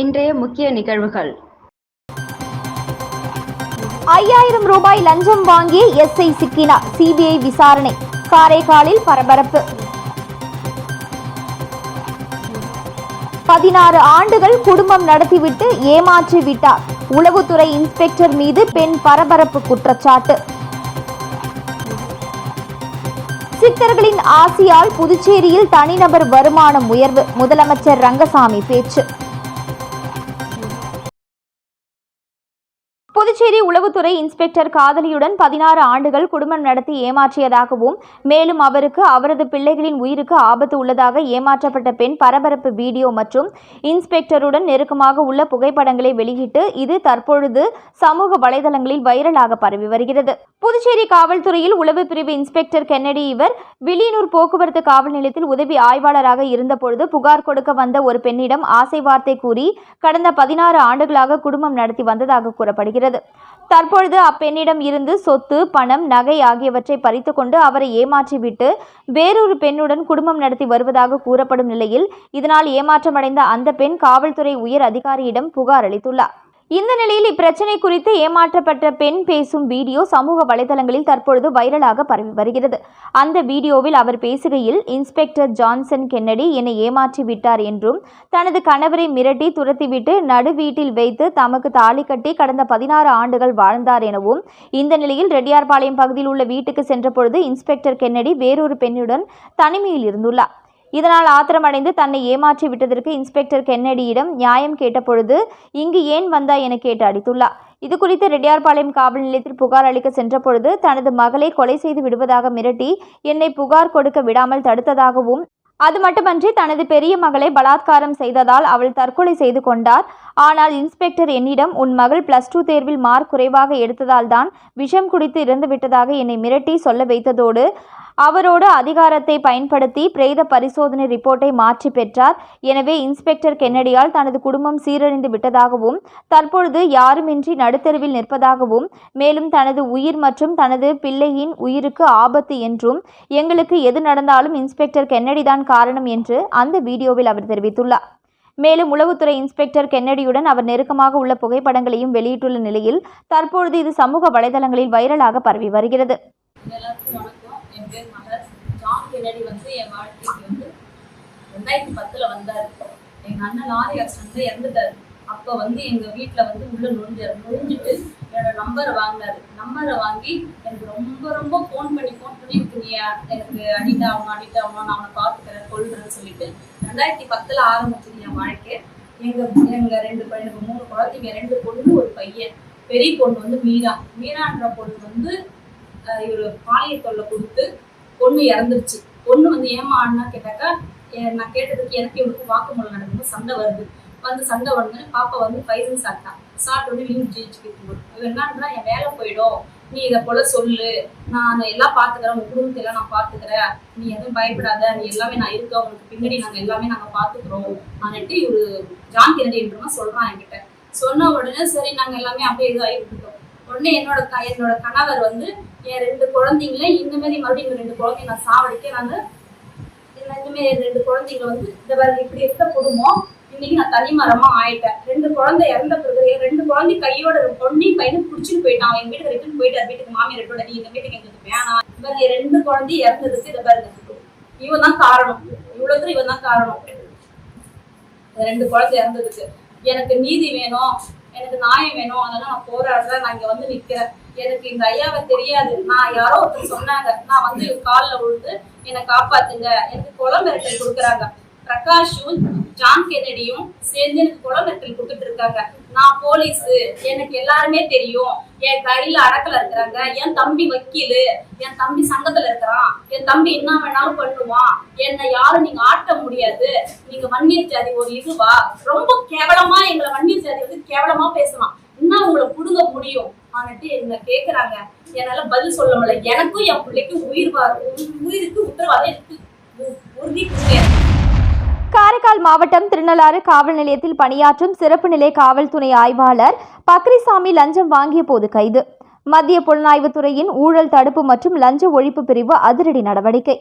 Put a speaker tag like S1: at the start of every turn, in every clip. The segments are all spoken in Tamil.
S1: இன்றைய முக்கிய நிகழ்வுகள்.
S2: ஐயாயிரம் ரூபாய் லஞ்சம் வாங்கிய எஸ்ஐ சிக்கினார் சிபிஐ விசாரணை காரைக்காலில் பரபரப்பு. பதினாறு ஆண்டுகள் குடும்பம் நடத்திவிட்டு ஏமாற்றி விட்டார். உளவுத்துறை இன்ஸ்பெக்டர் மீது பெண் பரபரப்பு குற்றச்சாட்டு. சித்தர்களின் ஆசியால் புதுச்சேரியில் தனிநபர் வருமானம் உயர்வு முதலமைச்சர் ரங்கசாமி பேச்சு. புதுச்சேரி உளவுத்துறை இன்ஸ்பெக்டர் காதலியுடன் பதினாறு ஆண்டுகள் குடும்பம் நடத்தி ஏமாற்றியதாகவும் மேலும் அவருக்கு அவரது பிள்ளைகளின் உயிருக்கு ஆபத்து உள்ளதாக ஏமாற்றப்பட்ட பெண் பரபரப்பு வீடியோ மற்றும் இன்ஸ்பெக்டருடன் நெருக்கமாக உள்ள புகைப்படங்களை வெளியிட்டு இது தற்பொழுது சமூக வலைதளங்களில் வைரலாக பரவி வருகிறது. புதுச்சேரி காவல்துறையில் உளவு பிரிவு இன்ஸ்பெக்டர் கென்னடி இவர் வில்லியனூர் போக்குவரத்து காவல் நிலையத்தில் உதவி ஆய்வாளராக இருந்தபொழுது புகார் கொடுக்க வந்த ஒரு பெண்ணிடம் ஆசை வார்த்தை கூறி கடந்த பதினாறு ஆண்டுகளாக குடும்பம் நடத்தி வந்ததாக கூறப்படுகிறது. தற்பொழுது அப்பெண்ணிடம் இருந்து சொத்து பணம் நகை ஆகியவற்றை பறித்துக்கொண்டு அவரை ஏமாற்றிவிட்டு வேறொரு பெண்ணுடன் குடும்பம் நடத்தி வருவதாக கூறப்படும் நிலையில் இதனால் ஏமாற்றமடைந்த அந்த பெண் காவல்துறை உயர் அதிகாரியிடம் புகார் அளித்துள்ளார். இந்த நிலையில் இப்பிரச்சனை குறித்து ஏமாற்றப்பட்ட பெண் பேசும் வீடியோ சமூக வலைதளங்களில் தற்பொழுது வைரலாக பரவி வருகிறது. அந்த வீடியோவில் அவர் பேசுகையில் இன்ஸ்பெக்டர் ஜான்சன் கென்னடி என்னை ஏமாற்றி விட்டார் என்றும் தனது கணவரை மிரட்டி துரத்திவிட்டு நடு வீட்டில் வைத்து தமக்கு தாலி கட்டி கடந்த பதினாறு ஆண்டுகள் வாழ்ந்தார் எனவும் இந்த நிலையில் ரெட்டியார்பாளையம் பகுதியில் உள்ள வீட்டுக்கு சென்றபொழுது இன்ஸ்பெக்டர் கென்னடி வேறொரு பெண்ணுடன் தனிமையில் இருந்துள்ளார். இதனால் ஆத்திரமடைந்து தன்னை ஏமாற்றி விட்டதற்கு இன்ஸ்பெக்டர் கென்னடியிடம் நியாயம் கேட்டபொழுது இங்கு ஏன் வந்தாய்? என கேட்டு அடித்துள்ளார். இது குறித்து ரெட்டியார்பாளையம் காவல் நிலையத்தில் புகார் அளிக்க சென்றபொழுது தனது மகளை கொலை செய்து விடுவதாக மிரட்டி என்னை புகார் கொடுக்க விடாமல் தடுத்ததாகவும் அது மட்டுமன்றி தனது பெரிய மகளை பலாத்காரம் செய்ததால் அவள் தற்கொலை செய்து கொண்டார். ஆனால் இன்ஸ்பெக்டர் என்னிடம் உன் மகள் பிளஸ் டூ தேர்வில் மார்க் குறைவாக எடுத்ததால் தான் விஷம் குடித்து இறந்து விட்டதாக என்னை மிரட்டி சொல்ல வைத்ததோடு அவரோடு அதிகாரத்தை பயன்படுத்தி பிரேத பரிசோதனை ரிப்போர்ட்டை மாற்றி பெற்றார். எனவே இன்ஸ்பெக்டர் கென்னடியால் தனது குடும்பம் சீரழிந்து விட்டதாகவும் தற்பொழுது யாருமின்றி நடுத்தருவில் நிற்பதாகவும் மேலும் தனது உயிர் மற்றும் தனது பிள்ளையின் உயிருக்கு ஆபத்து என்றும் எங்களுக்கு எது நடந்தாலும் இன்ஸ்பெக்டர் கென்னடி தான் காரணம் என்று அந்த வீடியோவில் அவர் தெரிவித்துள்ளார். மேலும் உளவுத்துறை இன்ஸ்பெக்டர் கென்னடியுடன் அவர் நெருக்கமாக உள்ள புகைப்படங்களையும் வெளியிட்டுள்ள நிலையில் தற்பொழுது இது சமூக வலைதளங்களில் வைரலாக பரவி வருகிறது.
S3: என் பேர் மகர் ஜான் கென்னடி வந்து என் வாழ்க்கைக்கு வந்து ரெண்டாயிரத்தி பத்துல வந்தார். எங்க அண்ணன் லாரி ஆக்சிடென்ட்ல இறந்துட்டாரு. அப்ப வந்து எங்க வீட்டில் வந்து உள்ள நுழைஞ்சாரு நுழைஞ்சிட்டு என்னோட நம்பரை வாங்கினாரு. நம்பரை வாங்கி எனக்கு ரொம்ப ரொம்ப ஃபோன் பண்ணி ஃபோன் பண்ணி எனக்கு நீ எனக்கு அடிக்ட் ஆகணும் அடிக்ட் ஆகணும் நான் அவனை பார்த்துக்கிறேன் கொள்றேன்னு சொல்லிட்டு ரெண்டாயிரத்தி பத்துல ஆரம்பிச்சது என் வாழ்க்கை. எங்க எங்க ரெண்டு பையன் மூணு குழந்தைங்க ரெண்டு பொண்ணு ஒரு பையன். பெரிய பொண்ணு வந்து மீரா. மீரான்ற பொண்ணு வந்து இவர் பாலியல் தொல்லை கொடுத்து பொண்ணு இறந்துருச்சு. பொண்ணு வந்து ஏமா கேட்டாக்கா எ- நான் கேட்டதுக்கு எனக்கு இவனுக்கு வாக்குமூலம் நடக்கும்போது சண்டை வருது. வந்து சண்டை வந்து பாப்பா வந்து பைசன் சாப்பிட்டான் சாப்பிட்டு. வந்து வீடு ஜெயிச்சு கேட்கும் இவன் என்னன்னா என் வேலை போயிடும். நீ இதை போல சொல்லு. நான் எல்லாம் பாத்துக்கிறேன் உங்க குடும்பத்தை எல்லாம் நான் பாத்துக்கிறேன் நீ எதுவும் பயப்படாத. நீ எல்லாமே நான் இருக்கேன் உனக்கு பின்னாடி நாங்க எல்லாமே நாங்க பாத்துக்கிறோம் ஆனிட்டு இவரு ஜான் கெனடின்றமா சொல்றான் என்கிட்ட. சொன்ன உடனே சரி நாங்க எல்லாமே அப்படியே இதாகி விட்டுட்டோம். உடனே என்னோட க என்னோட கணவர் வந்து என் ரெண்டு குழந்தைங்கள இந்த மாதிரி மறுபடியும் ரெண்டு குழந்தைங்க நான் சாவடிக்க நான் இந்த ரெண்டு குழந்தைங்க வந்து இந்த பாருங்க இப்படி இருக்க குடும்பம் இன்னைக்கு நான் தனிமரமா ஆயிட்டேன். ரெண்டு குழந்தை இறந்த பிறகு என் ரெண்டு குழந்தை கையோட பொண்ணையும் பையனும் பிடிச்சிட்டு போயிட்டான். என் வீட்டுக்கு ரிட்டன் போயிட்டார். வீட்டுக்கு மாமியார் ரிட்டோட நீ இந்த வீட்டுக்கு எங்களுக்கு வேணாம். இவர் என் ரெண்டு குழந்தை இறந்ததுக்கு இதை பாருங்க இவன் தான் காரணம். இவ்வளவு தூரம் இவன் தான் காரணம் ரெண்டு குழந்தை இறந்ததுக்கு எனக்கு நீதி வேணும். எனக்கு நியாயம் வேணும் அதெல்லாம் நான் போராடுறேன் நான் இங்க வந்து நிக்கிறேன். எனக்கு இந்த ஐயாவை தெரியாது. நான் யாரோ ஒருத்தர் சொன்னாங்க நான் வந்து காலில் விழுந்து என்னை காப்பாத்துங்க. எனக்கு குழம்பு மிரட்டல் கொடுக்குறாங்க. பிரகாஷும் ஜான் கெனடியும் சேர்ந்து எனக்கு கொலை மிரட்டல் கொடுத்துட்டு இருக்காங்க. நான் போலீஸ் எனக்கு எல்லாருமே தெரியும். என் கையில அடக்கல இருக்கிறாங்க. என் தம்பி வக்கீலு என் தம்பி சங்கத்துல இருக்கிறான். என் தம்பி என்ன வேணாலும் பண்ணுவான். என்னை யாரும் நீங்க ஆட்ட முடியாது. நீங்க வன்னியர் ஜாதி ஒரு இதுவா ரொம்ப கேவலமா எங்களை வன்னியர் ஜாதி வந்து கேவலமா பேசலாம். இன்னும் உங்களை புடுங்க முடியும். ஆனட்டு என்ன கேக்குறாங்க? என்னால பதில் சொல்ல முடியல. எனக்கும் என் பிள்ளைக்கும் உயிர் உயிருக்கு உத்தரவாதம் இருக்கு. உ- உறுதி கொடுங்க.
S2: காரைக்கால் மாவட்டம் திருநள்ளாறு காவல் நிலையத்தில் பணியாற்றும் சிறப்பு நிலை காவல் துணை ஆய்வாளர் பக்ரிசாமி லஞ்சம் வாங்கிய போது கைது. மத்திய புலனாய்வுத் துறையின் ஊழல் தடுப்பு மற்றும் லஞ்ச ஒழிப்பு பிரிவு அதிரடி நடவடிக்கை.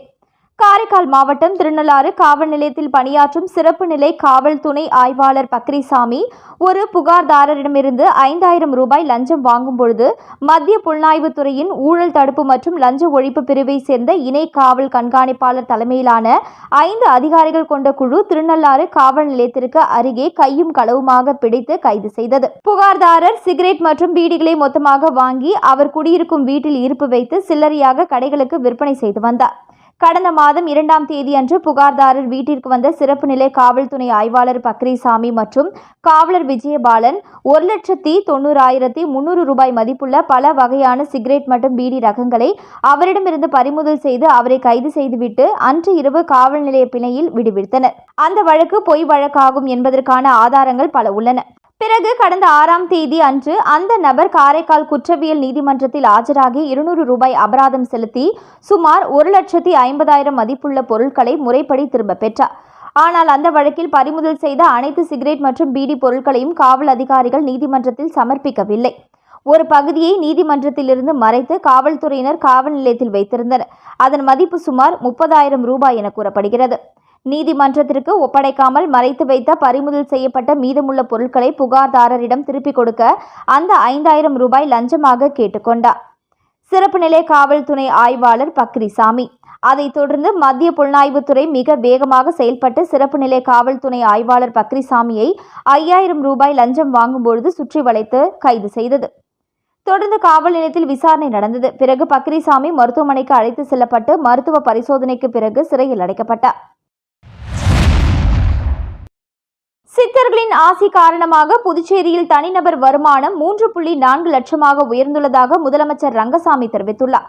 S2: காரைக்கால் மாவட்டம் திருநள்ளாறு காவல் நிலையத்தில் பணியாற்றும் சிறப்பு நிலை காவல் துணை ஆய்வாளர் பக்ரிசாமி ஒரு புகார்தாரரிடமிருந்து ஐந்தாயிரம் ரூபாய் லஞ்சம் வாங்கும் பொழுது மத்திய புலனாய்வுத் துறையின் ஊழல் தடுப்பு மற்றும் லஞ்ச ஒழிப்பு பிரிவை சேர்ந்த இணை காவல் கண்காணிப்பாளர் தலைமையிலான ஐந்து அதிகாரிகள் கொண்ட குழு திருநள்ளாறு காவல் நிலையத்திற்கு அருகே கையும் களவுமாக பிடித்து கைது செய்தது. புகார்தாரர் சிகரெட் மற்றும் பீடிகளை மொத்தமாக வாங்கி அவர் குடியிருக்கும் வீட்டில் இருப்பு வைத்து சில்லறையாக கடைகளுக்கு விற்பனை செய்து வந்தார். கடந்த மாதம் இரண்டாம் தேதி அன்று புகார்தாரர் வீட்டிற்கு வந்த சிறப்பு நிலை காவல் துணை ஆய்வாளர் பக்ரிசாமி மற்றும் காவலர் விஜயபாலன் ஒரு லட்சத்தி தொண்ணூறாயிரத்தி முன்னூறு ரூபாய் மதிப்புள்ள பல வகையான சிகரெட் மற்றும் பீடி ரகங்களை அவரிடமிருந்து பறிமுதல் செய்து அவரை கைது செய்துவிட்டு அன்று இரவு காவல் நிலைய பிணையில் விடுவித்தனர். அந்த வழக்கு பொய் வழக்காகும் என்பதற்கான ஆதாரங்கள் பல உள்ளன. பிறகு கடந்த ஆறாம் தேதி அன்று அந்த நபர் காரைக்கால் குற்றவியல் நீதிமன்றத்தில் ஆஜராகி இருநூறு ரூபாய் அபராதம் செலுத்தி சுமார் ஒரு லட்சத்தி ஐம்பதாயிரம் மதிப்புள்ள பொருட்களை முறைப்படி திரும்ப பெற்றார். ஆனால் அந்த வழக்கில் பறிமுதல் செய்த அனைத்து சிகரெட் மற்றும் பீடி பொருட்களையும் காவல் அதிகாரிகள் நீதிமன்றத்தில் சமர்ப்பிக்கவில்லை. ஒரு பகுதியை நீதிமன்றத்திலிருந்து மறைத்து காவல்துறையினர் காவல் நிலையத்தில் வைத்திருந்தனர். அதன் மதிப்பு சுமார் முப்பதாயிரம் ரூபாய் என கூறப்படுகிறது. நீதிமன்றத்திற்கு ஒப்படைக்காமல் மறைத்து வைத்த பறிமுதல் செய்யப்பட்ட மீதமுள்ள பொருட்களை புகார்தாரரிடம் திருப்பிக் கொடுக்க அந்த ஐந்தாயிரம் ரூபாய் லஞ்சமாக கேட்டுக்கொண்டார். சிறப்பு நிலை காவல் துணை ஆய்வாளர் பக்ரிசாமி. அதைத் தொடர்ந்து மத்திய புலனாய்வுத்துறை மிக வேகமாக செயல்பட்டு சிறப்பு நிலை காவல் துணை ஆய்வாளர் பக்ரிசாமியை ஐயாயிரம் ரூபாய் லஞ்சம் வாங்கும்பொழுது சுற்றி வளைத்து கைது செய்தது. தொடர்ந்து காவல் நிலையத்தில் விசாரணை நடந்தது. பிறகு பக்ரிசாமி மருத்துவமனைக்கு அழைத்து செல்லப்பட்டு மருத்துவ பரிசோதனைக்கு பிறகு சிறையில் அடைக்கப்பட்டார். சித்தர்களின் ஆசி காரணமாக புதுச்சேரியில் தனிநபர் வருமானம் மூன்று புள்ளி நான்கு லட்சமாக உயர்ந்துள்ளதாக முதலமைச்சர் ரங்கசாமி தெரிவித்துள்ளார்.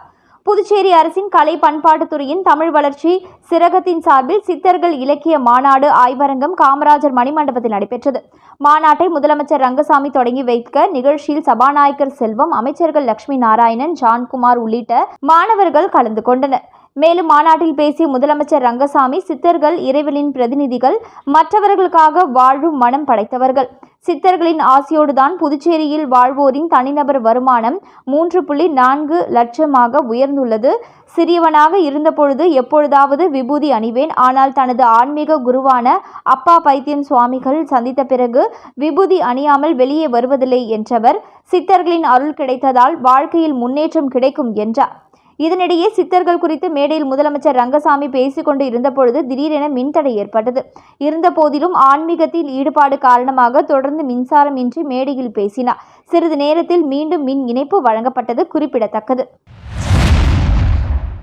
S2: புதுச்சேரி அரசின் கலை பண்பாட்டுத்துறையின் தமிழ் வளர்ச்சி சிறகத்தின் சார்பில் சித்தர்கள் இலக்கிய மாநாடு ஆய்வரங்கம் காமராஜர் மணிமண்டபத்தில் நடைபெற்றது. மாநாட்டை முதலமைச்சர் ரங்கசாமி தொடங்கி வைக்க நிகழ்ச்சியில் சபாநாயகர் செல்வம் அமைச்சர்கள் லட்சுமி நாராயணன் ஜான்குமார் உள்ளிட்ட மாணவர்கள் கலந்து கொண்டனர். மேலும் மாநாட்டில் பேசிய முதலமைச்சர் ரங்கசாமி சித்தர்கள் இறைவனின் பிரதிநிதிகள் மற்றவர்களுக்காக வாழும் மனம் படைத்தவர்கள். சித்தர்களின் ஆசையோடுதான் புதுச்சேரியில் வாழ்வோரின் தனிநபர் வருமானம் மூன்று புள்ளி நான்கு லட்சமாக உயர்ந்துள்ளது. சிறியவனாக இருந்தபொழுது எப்பொழுதாவது விபூதி அணிவேன். ஆனால் தனது ஆன்மீக குருவான அப்பா பைத்தியம் சுவாமிகள் சந்தித்த பிறகு விபூதி அணியாமல் வெளியே வருவதில்லை என்றவர் சித்தர்களின் அருள் கிடைத்ததால் வாழ்க்கையில் முன்னேற்றம் கிடைக்கும் என்றார். இதனிடையே சித்தர்கள் குறித்து மேடையில் முதலமைச்சர் ரங்கசாமி பேசிக்கொண்டு இருந்தபொழுது திடீரென மின்தடை ஏற்பட்டது. இருந்தபோதிலும் ஆன்மீகத்தில் ஈடுபாடு காரணமாக தொடர்ந்து மின்சாரமின்றி மேடையில் பேசினார். சிறிது நேரத்தில் மீண்டும் மின் இணைப்பு வழங்கப்பட்டது குறிப்பிடத்தக்கது.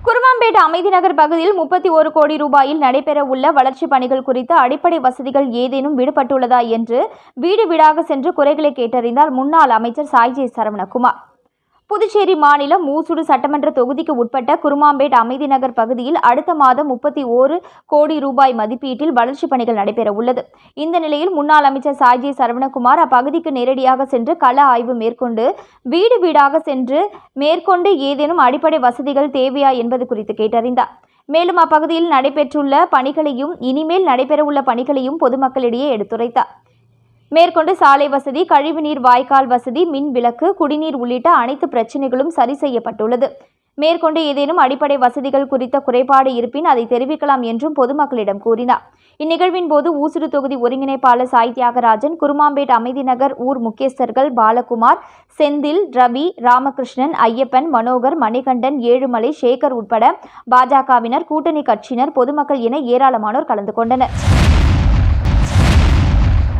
S2: குருமாம்பேட் அமைதி நகர் பகுதியில் முப்பத்தி ஒரு கோடி ரூபாயில் நடைபெற உள்ள வளர்ச்சிப் பணிகள் குறித்து அடிப்படை வசதிகள் ஏதேனும் விடுபட்டுள்ளதா என்று வீடு வீடாக சென்று குறைகளை கேட்டறிந்தார் முன்னாள் அமைச்சர் சாய்ஜே சரவணகுமார். புதுச்சேரி மாநிலம் மூசுடு சட்டமன்ற தொகுதிக்கு உட்பட்ட குருமாம்பேட் அமைதி நகர் பகுதியில் அடுத்த மாதம் முப்பத்தி ஓரு கோடி ரூபாய் மதிப்பீட்டில் வளர்ச்சிப் பணிகள் நடைபெற உள்ளது இந்த நிலையில் முன்னாள் அமைச்சர் சாஜி சரவணகுமார் அப்பகுதிக்கு நேரடியாக சென்று கள ஆய்வு மேற்கொண்டு வீடு வீடாக சென்று மேற்கொண்டு ஏதேனும் அடிப்படை வசதிகள் தேவையா என்பது குறித்து கேட்டறிந்தார். மேலும் அப்பகுதியில் நடைபெற்றுள்ள பணிகளையும் இனிமேல் நடைபெறவுள்ள பணிகளையும் பொதுமக்களிடையே எடுத்துரைத்தார். மேற்கொண்டு சாலை வசதி கழிவுநீர் வாய்க்கால் வசதி மின் விளக்கு குடிநீர் உள்ளிட்ட அனைத்து பிரச்சினைகளும் சரி செய்யப்பட்டுள்ளது. மேற்கொண்டு ஏதேனும் அடிப்படை வசதிகள் குறித்த குறைபாடு இருப்பின் அதை தெரிவிக்கலாம் என்றும் பொதுமக்களிடம் கூறினார். இந்நிகழ்வின் போது ஊசுடு தொகுதி ஒருங்கிணைப்பாளர் சாய் தியாகராஜன் குருமாம்பேட் அமைதி நகர் ஊர் முக்கியஸ்தர்கள் பாலகுமார் செந்தில் ரவி ராமகிருஷ்ணன் ஐயப்பன் மனோகர் மணிகண்டன் ஏழுமலை சேகர் உட்பட பாஜகவினர் கூட்டணி கட்சியினர் பொதுமக்கள் என ஏராளமானோர் கலந்து கொண்டனர்.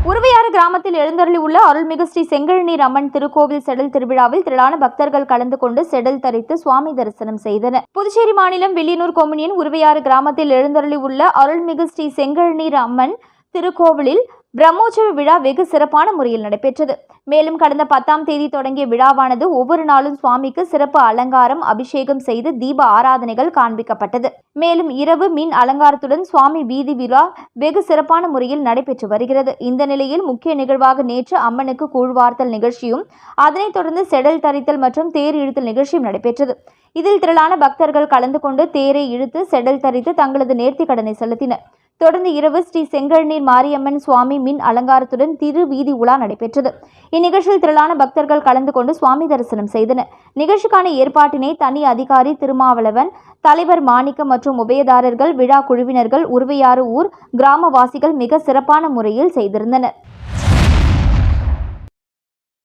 S2: உருவையாறு கிராமத்தில் எழுந்தருளி உள்ள அருள்மிகு ஸ்ரீ செங்கழநீர் அம்மன் திருக்கோவில் செடல் திருவிழாவில் திரளான பக்தர்கள் கலந்து கொண்டு செடல் தரித்து சுவாமி தரிசனம் செய்தனர். புதுச்சேரி மாநிலம் வில்லியனூர் கொம்யூனியன் உருவையாறு கிராமத்தில் எழுந்தருளி உள்ள அருள்மிகு ஸ்ரீ செங்கழநீர் அம்மன் திருக்கோவிலில் பிரம்மோற்சவ விழா வெகு சிறப்பான முறையில் நடைபெற்றது. மேலும் கடந்த பத்தாம் தேதி தொடங்கிய விழாவானது ஒவ்வொரு நாளும் சுவாமிக்கு சிறப்பு அலங்காரம் அபிஷேகம் செய்து தீப ஆராதனைகள் காண்பிக்கப்பட்டது. மேலும் இரவு மின் அலங்காரத்துடன் சுவாமி வீதி விழா வெகு சிறப்பான முறையில் நடைபெற்று வருகிறது. இந்த நிலையில் முக்கிய நிகழ்வாக நேற்று அம்மனுக்கு கூழ்வார்த்தல் நிகழ்ச்சியும் அதனைத் தொடர்ந்து செடல் தரித்தல் மற்றும் தேர் இழுத்தல் நிகழ்ச்சியும் நடைபெற்றது. இதில் திரளான பக்தர்கள் கலந்து கொண்டு தேரை இழுத்து செடல் தரித்து தங்களது நேர்த்தி கடனை செலுத்தினர். தொடர்ந்து இரவு ஸ்ரீ செங்கழநீர் மாரியம்மன் சுவாமி மின் அலங்காரத்துடன் திரு வீதி உலா நடைபெற்றது. இந்நிகழ்ச்சியில் திரளான பக்தர்கள் கலந்து கொண்டு சுவாமி தரிசனம் செய்தனர். நிகழ்ச்சிக்கான ஏற்பாட்டினை தனி அதிகாரி திருமாவளவன் தலைவர் மாணிக்கம் மற்றும் உபயதாரர்கள் விழா குழுவினர்கள் உருவையாறு ஊர் கிராமவாசிகள் மிக சிறப்பான முறையில் செய்திருந்தனர்.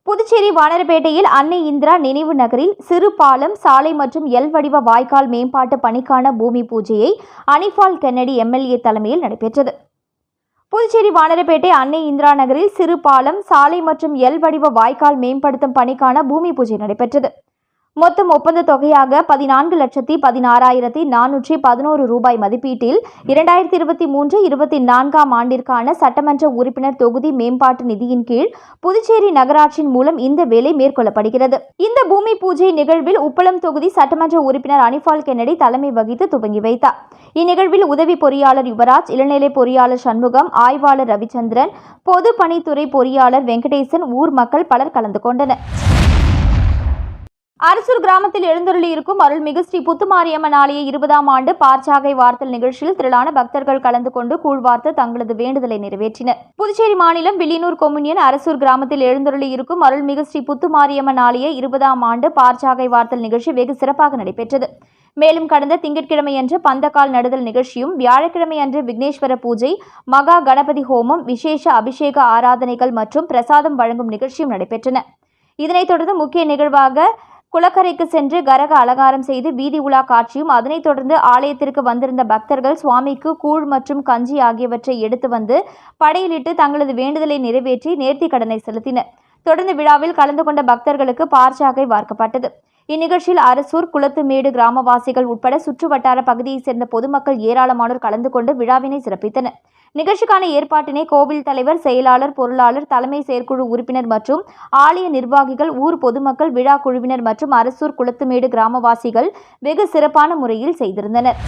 S2: புதுச்சேரி வானரப்பேட்டையில் அன்னை இந்திரா நினைவு நகரில் சிறு பாலம் சாலை மற்றும் எல் வடிவ வாய்க்கால் மேம்பாட்டு பணிக்கான பூமி பூஜையை அனிஃபால் கென்னடி எம்எல்ஏ தலைமையில் நடைபெற்றது. புதுச்சேரி வானரப்பேட்டை அன்னை இந்திரா நகரில் சிறு பாலம் சாலை மற்றும் எல் வடிவ வாய்க்கால் மேம்படுத்தும் பணிக்கான பூமி பூஜை நடைபெற்றது. மொத்தம் ஒப்பந்த தொகையாக பதினான்கு லட்சத்தி பதினாறாயிரத்தி நானூற்றி பதினோரு ரூபாய் மதிப்பீட்டில் இரண்டாயிரத்தி இருபத்தி மூன்று இருபத்தி நான்காம் ஆண்டிற்கான சட்டமன்ற உறுப்பினர் தொகுதி மேம்பாட்டு நிதியின் கீழ் புதுச்சேரி நகராட்சியின் மூலம் இந்த வேலை மேற்கொள்ளப்படுகிறது. இந்த பூமி பூஜை நிகழ்வில் உப்பளம் தொகுதி சட்டமன்ற உறுப்பினர் அனிபால் கென்னடி தலைமை வகித்து துவங்கி வைத்தார். இந்நிகழ்வில் உதவி பொறியாளர் யுவராஜ் இளநிலை பொறியாளர் சண்முகம் ஆய்வாளர் ரவிச்சந்திரன் பொதுப்பணித்துறை பொறியாளர் வெங்கடேசன் ஊர் மக்கள் பலர் கலந்து கொண்டனர். அரசூர் கிராமத்தில் எழுந்தருளி இருக்கும் அருள்மிகு ஸ்ரீ புத்துமாரியம்மன் ஆலய இருபதாம் ஆண்டு பார்ச்சாகை வார்த்தல் நிகழ்ச்சியில் திரளான பக்தர்கள் கலந்து கொண்டு கூழ்வார்த்து தங்களது வேண்டுதலை நிறைவேற்றினர். புதுச்சேரி மாநிலம் வில்லியனூர் கொம்யூனியன் அரசூர் கிராமத்தில் எழுந்தருளி இருக்கும் அருள்மிகு ஸ்ரீ புத்துமாரியம்மன் ஆலய இருபதாம் ஆண்டு பார்ச்சாகை வார்த்தல் நிகழ்ச்சி வெகு சிறப்பாக நடைபெற்றது. மேலும் கடந்த திங்கட்கிழமையன்று பந்தக்கால் நடுதல் நிகழ்ச்சியும் வியாழக்கிழமை அன்று விக்னேஸ்வர பூஜை மகா கணபதி ஹோமம் விசேஷ அபிஷேக ஆராதனைகள் மற்றும் பிரசாதம் வழங்கும் நிகழ்ச்சியும் நடைபெற்றன. இதனைத் தொடர்ந்து முக்கிய நிகழ்வாக குளக்கரைக்கு சென்று கரக அலங்காரம் செய்து வீதி உலா காட்சியும் அதனைத் தொடர்ந்து ஆலயத்திற்கு வந்திருந்த பக்தர்கள் சுவாமிக்கு கூழ் மற்றும் கஞ்சி ஆகியவற்றை எடுத்து வந்து படையிலிட்டு தங்களது வேண்டுதலை நிறைவேற்றி நேர்த்தி கடனை செலுத்தினர். தொடர்ந்து விழாவில் கலந்து கொண்ட பக்தர்களுக்கு பார்ச்சாகை வார்க்கப்பட்டது. இந்நிகழ்ச்சியில் அரசூர் குளத்துமேடு கிராமவாசிகள் உட்பட சுற்றுவட்டார பகுதியைச் சேர்ந்த பொதுமக்கள் ஏராளமானோர் கலந்து கொண்டு விழாவினை சிறப்பித்தனர். நிகழ்ச்சிக்கான ஏற்பாட்டினை கோவில் தலைவர் செயலாளர் பொருளாளர் தலைமை செயற்குழு உறுப்பினர் மற்றும் ஆலய நிர்வாகிகள் ஊர் பொதுமக்கள் விழா குழுவினர் மற்றும் அரசூர் குளத்துமேடு கிராமவாசிகள் வெகு சிறப்பான முறையில் செய்திருந்தனர்.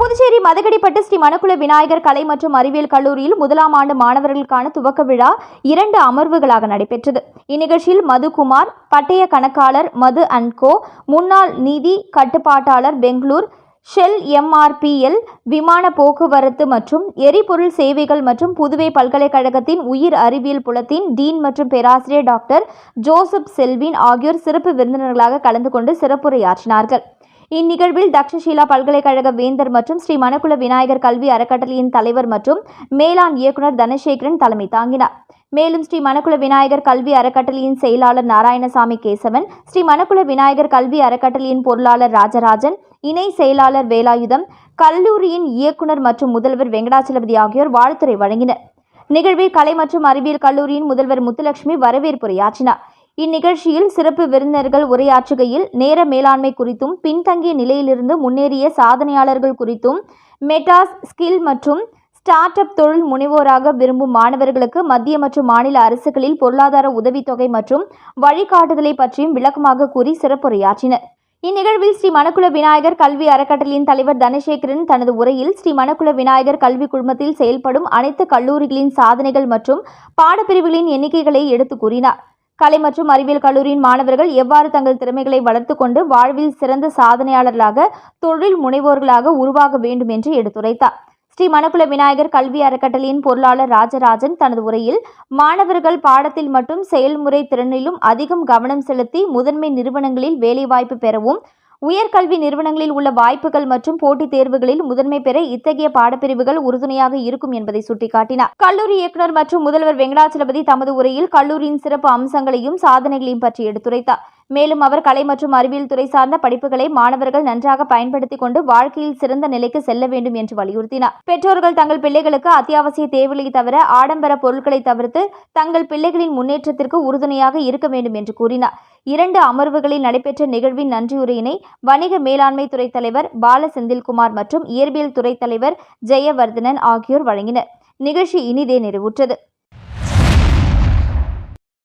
S2: புதுச்சேரி மதகடிப்பட்டு ஸ்ரீ மணக்குள விநாயகர் கலை மற்றும் அறிவியல் கல்லூரியில் முதலாம் ஆண்டு மாணவர்களுக்கான துவக்க விழா இரண்டு அமர்வுகளாக நடைபெற்றது. இந்நிகழ்ச்சியில் மதுகுமார் பட்டய கணக்காளர் மது அண்ட் கோ முன்னாள் நிதி கட்டுப்பாட்டாளர் பெங்களூர் ஷெல் எம்ஆர்பிஎல் விமான போக்குவரத்து மற்றும் எரிபொருள் சேவைகள் மற்றும் புதுவை பல்கலைக்கழகத்தின் உயிர் அறிவியல் புலத்தின் டீன் மற்றும் பேராசிரியர் டாக்டர் ஜோசப் செல்வின் ஆகியோர் சிறப்பு விருந்தினர்களாக கலந்து கொண்டு சிறப்புரையாற்றினார்கள். இந்நிகழ்வில் தக்ஷசீலா பல்கலைக்கழக வேந்தர் மற்றும் ஸ்ரீ மணக்குள விநாயகர் கல்வி அறக்கட்டளையின் தலைவர் மற்றும் மேலாண் இயக்குனர் தனசேகரன் தலைமை தாங்கினார். மேலும் ஸ்ரீ மணக்குள விநாயகர் கல்வி அறக்கட்டளையின் செயலாளர் நாராயணசாமி கேசவன் ஸ்ரீ மணக்குள விநாயகர் கல்வி அறக்கட்டளையின் பொருளாளர் ராஜராஜன் இணை செயலாளர் வேலாயுதம் கல்லூரியின் இயக்குனர் மற்றும் முதல்வர் வெங்கடாச்சலபதி ஆகியோர் வாழ்த்துறை வழங்கினர். நிகழ்வில் கலை மற்றும் அறிவியல் கல்லூரியின் முதல்வர் முத்துலட்சுமி வரவேற்புரையாற்றினார். இந்நிகழ்ச்சியில் சிறப்பு விருந்தினர்கள் உரையாற்றுகையில் நேர மேலாண்மை குறித்தும் பின்தங்கிய நிலையிலிருந்து முன்னேறிய சாதனையாளர்கள் குறித்தும் மெட்டாஸ் ஸ்கில் மற்றும் ஸ்டார்ட் அப் தொழில் முனைவோராக விரும்பும் மாணவர்களுக்கு மத்திய மற்றும் மாநில அரசுகளில் பொருளாதார உதவித்தொகை மற்றும் வழிகாட்டுதலை பற்றியும் விளக்கமாக கூறி சிறப்புரையாற்றினர். இந்நிகழ்வில் ஸ்ரீ மணக்குள விநாயகர் கல்வி அறக்கட்டளையின் தலைவர் தனசேகரன் தனது உரையில் ஸ்ரீ மணக்குள விநாயகர் கல்வி குழுமத்தில் செயல்படும் அனைத்து கல்லூரிகளின் சாதனைகள் மற்றும் பாடப்பிரிவுகளின் எண்ணிக்கைகளை எடுத்து கூறினார். கலை மற்றும் அறிவியல் கல்லூரியின் மாணவர்கள் எவ்வாறு தங்கள் திறமைகளை வளர்த்து கொண்டு வாழ்வில் சிறந்த சாதனையாளர்களாக தொழில் முனைவோர்களாக உருவாக வேண்டும் என்று எடுத்துரைத்தார். ஸ்ரீ மணக்குள விநாயகர் கல்வி அறக்கட்டளையின் பொருளாளர் ராஜராஜன் தனது உரையில் மாணவர்கள் பாடத்தில் மட்டும் செயல்முறை திறனிலும் அதிகம் கவனம் செலுத்தி முதன்மை நிறுவனங்களில் வேலைவாய்ப்பு பெறவும் உயர்கல்வி நிறுவனங்களில் உள்ள வாய்ப்புகள் மற்றும் போட்டித் தேர்வுகளில் முதன்மை பெற இத்தகைய பாடப்பிரிவுகள் உறுதுணையாக இருக்கும் என்பதை சுட்டிக்காட்டினார். கல்லூரி இயக்குநர் மற்றும் முதல்வர் வெங்கடாச்சலபதி தமது உரையில் கல்லூரியின் சிறப்பு அம்சங்களையும் சாதனைகளையும் பற்றி எடுத்துரைத்தார். மேலும் அவர் கலை மற்றும் அறிவியல் துறை சார்ந்த படிப்புகளை மாணவர்கள் நன்றாக பயன்படுத்திக் கொண்டு வாழ்க்கையில் சிறந்த நிலைக்கு செல்ல வேண்டும் என்று வலியுறுத்தினார். பெற்றோர்கள் தங்கள் பிள்ளைகளுக்கு அத்தியாவசிய தேவைகளை தவிர ஆடம்பர பொருட்களை தவிர்த்து தங்கள் பிள்ளைகளின் முன்னேற்றத்திற்கு உறுதுணையாக இருக்க வேண்டும் என்று கூறினார். இரண்டு அமர்வுகளில் நடைபெற்ற நிகழ்வின் நன்றியுரையினை வணிக மேலாண்மை துறை தலைவர் பால செந்தில்குமார் மற்றும் இயற்பியல் துறை தலைவர் ஜெயவர்தனன் ஆகியோர் வழங்கினர். நிகழ்ச்சி இனிதே நிறைவுற்றது.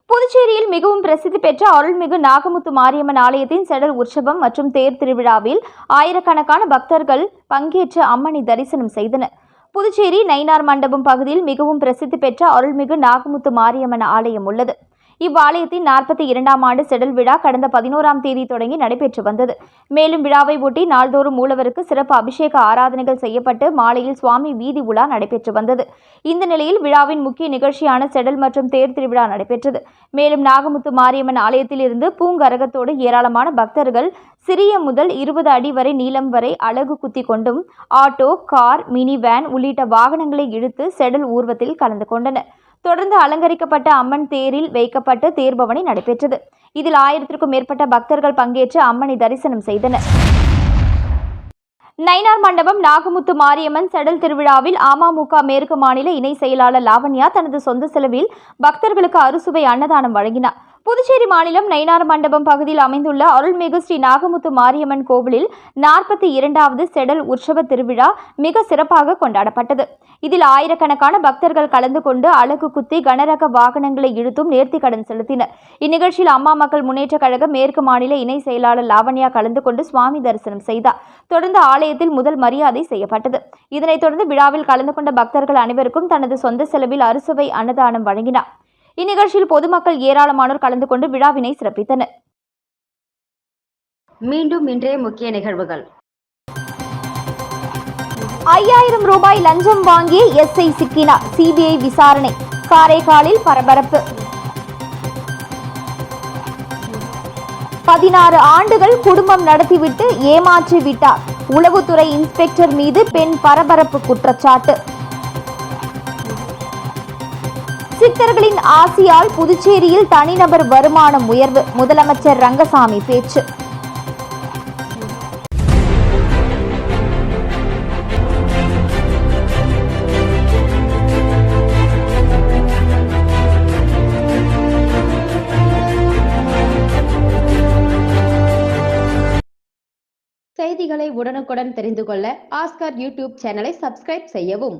S2: புதுச்சேரியில் மிகவும் பிரசித்தி பெற்ற அருள்மிகு நாகமுத்து மாரியம்மன் ஆலயத்தின் செடல் உற்சவம் மற்றும் தேர் திருவிழாவில் ஆயிரக்கணக்கான பக்தர்கள் பங்கேற்று அம்மனை தரிசனம் செய்தனர். புதுச்சேரி நைனார் மண்டபம் பகுதியில் மிகவும் பிரசித்தி பெற்ற அருள்மிகு நாகமுத்து மாரியம்மன் ஆலயம் உள்ளது. இவ்வாலயத்தின் நாற்பத்தி இரண்டாம் ஆண்டு செடல் விழா கடந்த பதினோராம் தேதி தொடங்கி நடைபெற்று வந்தது. மேலும் விழாவை ஒட்டி நாள்தோறும் மூலவருக்கு சிறப்பு அபிஷேக ஆராதனைகள் செய்யப்பட்டு மாலையில் சுவாமி வீதி உலா நடைபெற்று வந்தது. இந்த நிலையில் விழாவின் முக்கிய நிகழ்ச்சியான செடல் மற்றும் தேர் திருவிழா நடைபெற்றது. மேலும் நாகமுத்து மாரியம்மன் ஆலயத்தில் இருந்து பூங்கரகத்தோடு ஏராளமான பக்தர்கள் சிறிய முதல் இருபது அடி வரை நீளம் வரை அழகு குத்தி கொண்டும் ஆட்டோ கார் மினி வேன் உள்ளிட்ட வாகனங்களை இழுத்து செடல் ஊர்வத்தில் கலந்து கொண்டனர். தொடர்ந்து அலங்கரிக்கப்பட்ட அம்மன் தேரில் வைக்கப்பட்டு தேர்பவனி நடைபெற்றது. இதில் ஆயிரத்திற்கும் மேற்பட்ட பக்தர்கள் பங்கேற்று அம்மனை தரிசனம் செய்தனர். நைனார் மண்டபம் நாகமுத்து மாரியம்மன் செடல் திருவிழாவில் அமமுக மேற்கு மாநில இணை செயலாளர் லாவண்யா தனது சொந்த செலவில் பக்தர்களுக்கு அறுசுவை அன்னதானம் வழங்கினார். புதுச்சேரி மாநிலம் நயினார் மண்டபம் பகுதியில் அமைந்துள்ள அருள்மிகு ஸ்ரீ நாகமுத்து மாரியம்மன் கோவிலில் நாற்பத்தி இரண்டாவது செடல் உற்சவ திருவிழா மிக சிறப்பாக கொண்டாடப்பட்டது. இதில் ஆயிரக்கணக்கான பக்தர்கள் கலந்து கொண்டு அழகு குத்தி கனரக வாகனங்களை இழுத்தும் நேர்த்திக்கடன் செலுத்தினர். இந்நிகழ்ச்சியில் அம்மா மக்கள் முன்னேற்றக் கழக மேற்கு மாநில இணை செயலாளர் லாவண்யா கலந்து கொண்டு சுவாமி தரிசனம் செய்தார். தொடர்ந்து ஆலயத்தில் முதல் மரியாதை செய்யப்பட்டது. இதனைத் தொடர்ந்து விழாவில் கலந்து கொண்ட பக்தர்கள் அனைவருக்கும் தனது சொந்த செலவில் அறுசுவை அன்னதானம் வழங்கினார். இந்நிகழ்ச்சியில் பொதுமக்கள் ஏராளமானோர் கலந்து கொண்டு விழாவினை சிறப்பித்தனர்.
S1: மீண்டும் இன்றைய முக்கிய நிகழ்வுகள்.
S2: ஐயாயிரம் ரூபாய் லஞ்சம் வாங்கிய எஸ்ஐ சிக்கினார் சிபிஐ விசாரணை காரைக்காலில் பரபரப்பு. பதினாறு ஆண்டுகள் குடும்பம் நடத்திவிட்டு ஏமாற்றி விட்டார் உளவுத்துறை இன்ஸ்பெக்டர் மீது பெண் பரபரப்பு குற்றச்சாட்டு. சித்தர்களின் ஆசியால் புதுச்சேரியில் தனிநபர் வருமானம் உயர்வு. முதலமைச்சர் ரங்கசாமி பேச்சு.
S1: செய்திகளை உடனுக்குடன் தெரிந்து கொள்ள ஆஸ்கார் யூடியூப் சேனலை சப்ஸ்கிரைப் செய்யவும்.